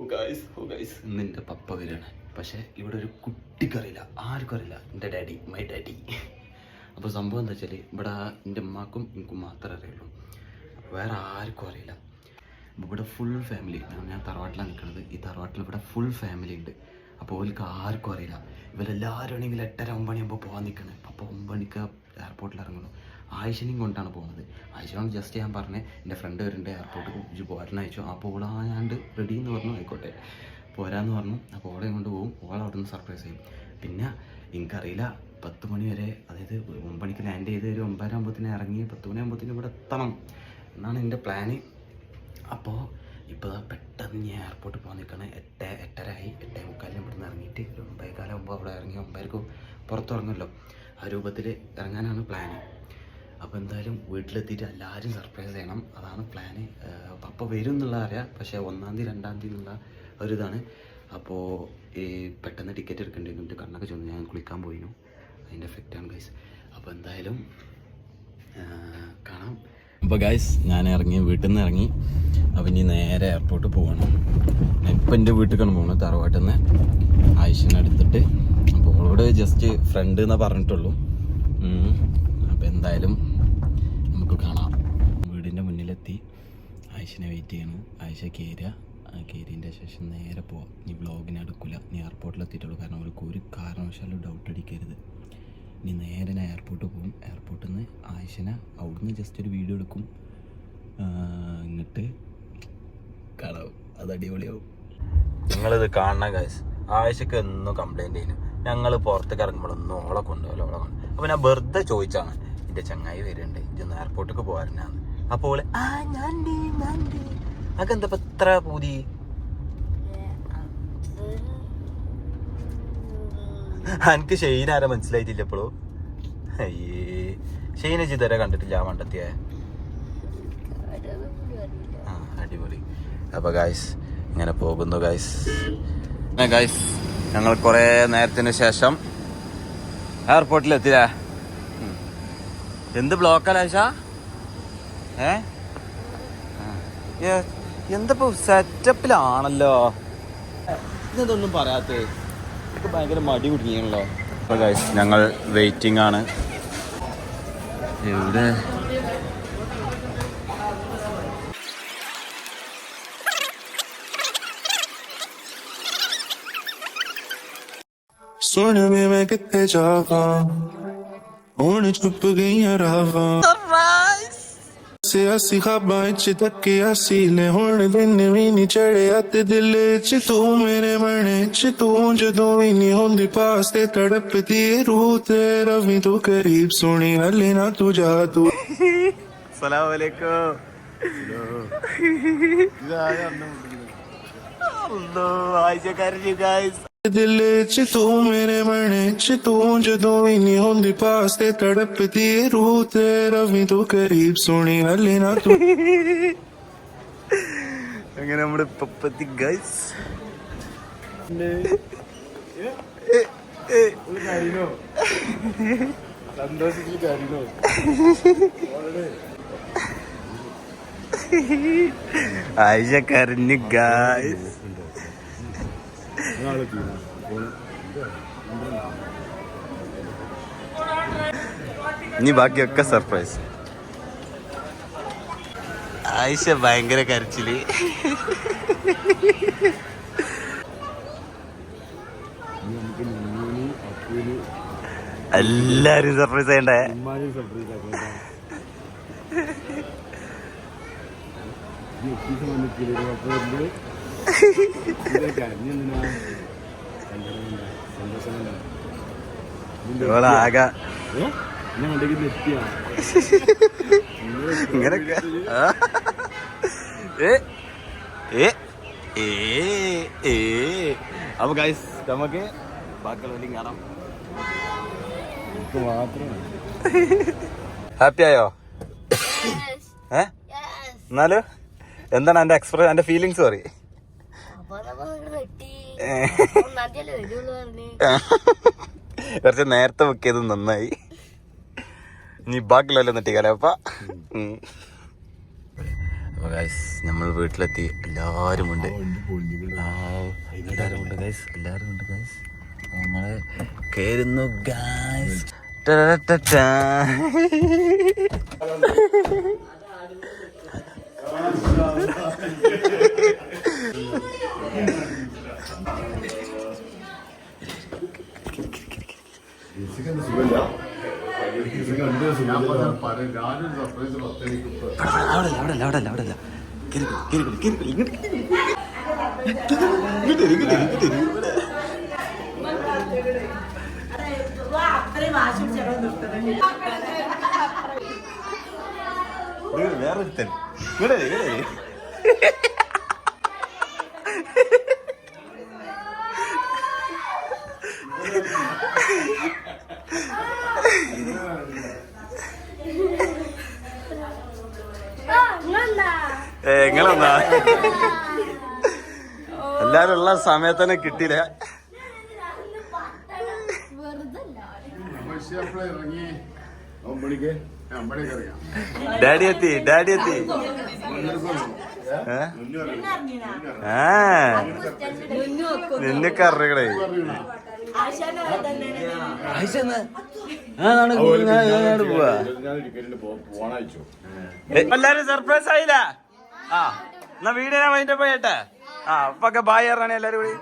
Guys ഇന്ന് എന്റെ പപ്പ വരികയാണ്. പക്ഷേ ഇവിടെ ഒരു കുട്ടിക്കറിയില്ല ആർക്കും അറിയില്ല. എന്റെ ഡാഡി മൈ ഡാഡി. അപ്പോൾ സംഭവം എന്താ വെച്ചാൽ ഇവിടെ എന്റെ ഉമ്മാക്കും എനിക്കും മാത്രമേ അറിയുള്ളൂ. വേറെ ആർക്കും അറിയില്ല. ഇവിടെ ഫുൾ ഫാമിലി ഞാൻ തറവാട്ടിലാണ് നിൽക്കുന്നത്. ഈ തറവാട്ടിൽ ഇവിടെ ഫുൾ ഫാമിലി ഉണ്ട്. അപ്പോൾ ഓർക്ക് ആർക്കും അറിയില്ല. ഇവരെല്ലാവരും ആണെങ്കിൽ എട്ടര ഒമ്പണിയാകുമ്പോൾ പോകാൻ നിൽക്കണേ അപ്പോൾ ഒമ്പണിക്ക് എയർപോർട്ടിൽ ഇറങ്ങുള്ളൂ. ആയിഷനെയും കൊണ്ടാണ് പോകുന്നത്. ആയിഷനോട് ജസ്റ്റ് ഞാൻ പറഞ്ഞേ എന്റെ ഫ്രണ്ട് വരുന്നുണ്ട് എയർപോർട്ടിൽ ഇജ്ജ് പോരാൻ അയച്ചു. അപ്പോൾ ഓള ഞാണ്ട് റെഡി എന്ന് പറഞ്ഞു ആയിക്കോട്ടെ. പോരാന്ന് പറഞ്ഞു. അപ്പോൾ ഓളെ കൊണ്ട് പോകും ഓളെ അവിടെ നിന്ന് സർപ്രൈസ് ചെയ്യും. പിന്നെ എനിക്കറിയില്ല പത്ത് മണി വരെ അതായത് ഒമ്പണിക്ക് ലാൻഡ് ചെയ്ത് ഒരു ഒമ്പതര ആകുമ്പോഴത്തേന് ഇറങ്ങി പത്ത് മണി മണിയാകുമ്പോഴത്തേന് ഇവിടെ എത്തണം. എന്നാണ് എന്റെ പ്ലാന് അപ്പോൾ ഇപ്പോൾ പെട്ടെന്ന് ഞാൻ എയർപോർട്ടിൽ പോകാൻ നിൽക്കണേ എട്ട് എട്ടരായി എട്ടേ മുക്കാലിന് ഇവിടെ നിന്ന് ഇറങ്ങിയിട്ട് ഒരു ഒമ്പതേകാലം ആകുമ്പോൾ അവിടെ ഇറങ്ങി ഒമ്പതരക്കും പുറത്തിറങ്ങുമല്ലോ. ആ രൂപത്തിൽ ഇറങ്ങാനാണ് പ്ലാന് അപ്പോൾ എന്തായാലും വീട്ടിലെത്തിയിട്ട് എല്ലാവരും സർപ്രൈസ് ചെയ്യണം. അതാണ് പ്ലാന് പപ്പ വരും എന്നുള്ള അറിയാം. പക്ഷേ ഒന്നാം തീയതി രണ്ടാം തീയതി എന്നുള്ള ഒരിതാണ്. അപ്പോൾ ഈ പെട്ടെന്ന് ടിക്കറ്റ് എടുക്കേണ്ടി വന്നിട്ട് കണ്ണൊക്കെ ചെന്ന് ഞാൻ കുളിക്കാൻ പോയിരുന്നു അതിന്റെ എഫക്റ്റാണ് ഗൈസ് അപ്പോൾ എന്തായാലും കാണാം. അപ്പോൾ ഗൈസ് ഞാൻ ഇറങ്ങി വീട്ടിൽ നിന്ന് ഇറങ്ങി. അപ്പം ഇനി നേരെ എയർപോർട്ട് പോകണം ഇപ്പം എന്റെ വീട്ടിലേക്കാണ് പോകുന്നത് തറവാട്ടിൽ നിന്ന് ആയിഷിനെ എടുത്തിട്ട്. അപ്പോൾ അവളോട് ജസ്റ്റ് ഫ്രണ്ട് എന്നാണ് പറഞ്ഞിട്ടുള്ളൂ. അപ്പോൾ എന്തായാലും കാണാം. വീടിന്റെ മുന്നിലെത്തി. ആയിഷനെ വെയിറ്റ് ചെയ്യണം. ആയിഷ കയറുക കയറിയതിന്റെ ശേഷം നേരെ പോവാം. ഈ വ്ളോഗിനെ എടുക്കില്ല നീ എയർപോർട്ടിൽ എത്തിയിട്ടുള്ളൂ. കാരണം അവർക്ക് ഒരു കാരണവശാലും ഡൗട്ട് അടിക്കരുത്. ഇനി നേരെ ഞാൻ എയർപോർട്ടിൽ പോകും. എയർപോർട്ടിൽ നിന്ന് ആയിഷനെ അവിടുന്ന് ജസ്റ്റ് ഒരു വീഡിയോ എടുക്കും. എന്നിട്ട് കാണാവും അത് അടിപൊളിയാവും. നിങ്ങളിത് കാണണം ഗൈസ് ആയിഷക്ക് എന്നും കംപ്ലൈന്റ് ചെയ്യുന്നു. ഞങ്ങൾ പുറത്തേക്ക് ഇറങ്ങുമ്പോഴൊന്നും ഓളെ കൊണ്ടുപോകല്ലോ ഓളെ കൊണ്ട് അപ്പോൾ ഞാൻ വെറുതെ ചോദിച്ചാണ്. എന്റെ ചങ്ങായി വരുന്നുണ്ട്. ഇതൊന്ന് എയർപോർട്ടിലേക്ക് പോകാനാണ് അപ്പോൾ ആ ഞാൻ ഞാൻ പൂതി? എനിക്ക് ഷെയ്ൻ ആരാ മനസ്സിലായിട്ടില്ല ഇപ്പോഴും അയ്യേ ഷെയ്ൻ ഇതുവരെ കണ്ടിട്ടില്ല ആ അടിപൊളി. അപ്പൊ ഗായ്സ് ഇങ്ങനെ പോകുന്നു ഗായ്സ് ഗായ്സ് ഞങ്ങൾ കുറെ നേരത്തിന് ശേഷം എയർപോർട്ടിൽ ഉം. എന്ത് ബ്ലോക്കലാശ ഏ? എന്തപ്പോ സെറ്റപ്പിലാണല്ലോ ഇതൊന്നും പറയാത്തേ? ഇത് ഭയങ്കര മടി കുടുങ്ങിയാണല്ലോ. ഞങ്ങൾ വെയിറ്റിംഗ് ആണ്. എവിടെ? Sonra bir vakit ਹੁਣ ਚੁੱਪ ਗਈਆਂ ਰਾਵਾਂ ਸਿਆਸੀ ਖਾਬਾਂ ਚ ਤੱਕਿਆ ਸੀ ਨੇ ਹੁਣ ਦਿਨ ਵੀ ਨਹੀਂ ਚੜਿਆ ਤੇ ਦਿਲ ਚ ਤੂੰ ਮੇਰੇ ਮਣੇ ਚ ਤੂੰ ਜਦੋਂ ਵੀ ਨਹੀਂ ਹੁੰਦੀ ਪਾਸ ਤੇ ਤੜਪਦੀ ਰੂਹ ਤੇ ਰਵੀ ਤੂੰ ਕਰੀਬ ਸੁਣੀ ਹਲੇ ਨਾ ਤੂੰ ਜਾ ਤੂੰ ਸਲਾਮ ਅਲੈਕੁਮ Allah, I just got you guys. ਦਿਲ ਚ ਤੂੰ ਮੇਰੇ ਮਨ ਚ ਤੂੰ ਜਦੋਂ ਵੀ ਨਹੀਂ ਹੁੰਦੀ ਪਾਸ ਤੇ ਤੜਪਦੀ ਏ ਰੂਹ ਤੇਰਾ ਵੀ ਤੂੰ ਕਰੀਬ ਸੁਣੀ ਹਲੇ ਨਾ ਤੂੰ അങ്ങനെ നമ്മുടെ പപ്പത്തി ഗൈസ് ആയിഷ കരഞ്ഞു ഗൈസ് ഇനി ബാക്കിയൊക്കെ സർപ്രൈസ് ആയിഷ ഭയങ്കര കരച്ചിൽ. എല്ലാരും സർപ്രൈസ് ചെയ്യണ്ടേ ആകെ ഇങ്ങനൊക്കെ. അപ്പൊ ഗൈസ് നമുക്ക് ബാക്കിയുള്ള കാണാം. ഹാപ്പി ആയോ? ഏ? എന്നാലോ എന്നാലും? എന്താണ് എന്റെ എക്സ്പ്രസ് എന്റെ ഫീലിങ്സ് പറയും. കുറച്ച് നേരത്തെ ബുക്ക് ചെയ്ത് നന്നായി. നീ ബാക്കിലല്ലോ നെട്ടിക്കാലേ അപ്പ. അപ്പൊ ഗൈസ് നമ്മൾ വീട്ടിലെത്തി. എല്ലാരും ഉണ്ട്. ആ, എല്ലാരും ഉണ്ട് ഗൈസ് എല്ലാരും ഉണ്ട്. ഗൈസ് നമ്മൾ കേരുന്നു ഗൈസ് ഇങ്ങോട്ട് വരൂ, ഇവിടെ. ഇങ്ങോട്ട് വേറെ ഒരുത്തൻ. ഇങ്ങോട്ട് വരൂ, ഇങ്ങോട്ട് വരൂ. ഏ, ഇങ്ങളെന്നാ എല്ലാരും ഉള്ള സമയത്ത് തന്നെ കിട്ടിയില്ല. ഡാഡി എത്തി ഡാഡി എത്തി? ആ നിന്നൊക്കെ അറിയണേ എല്ലാരും സർപ്രൈസ് ആയില്ല? ആ എന്നാ ഞാൻ വൈകിട്ട് പോയട്ടെ ആ അപ്പൊക്കെ ബായ് പറഞ്ഞാണ് എല്ലാരും കൂടി.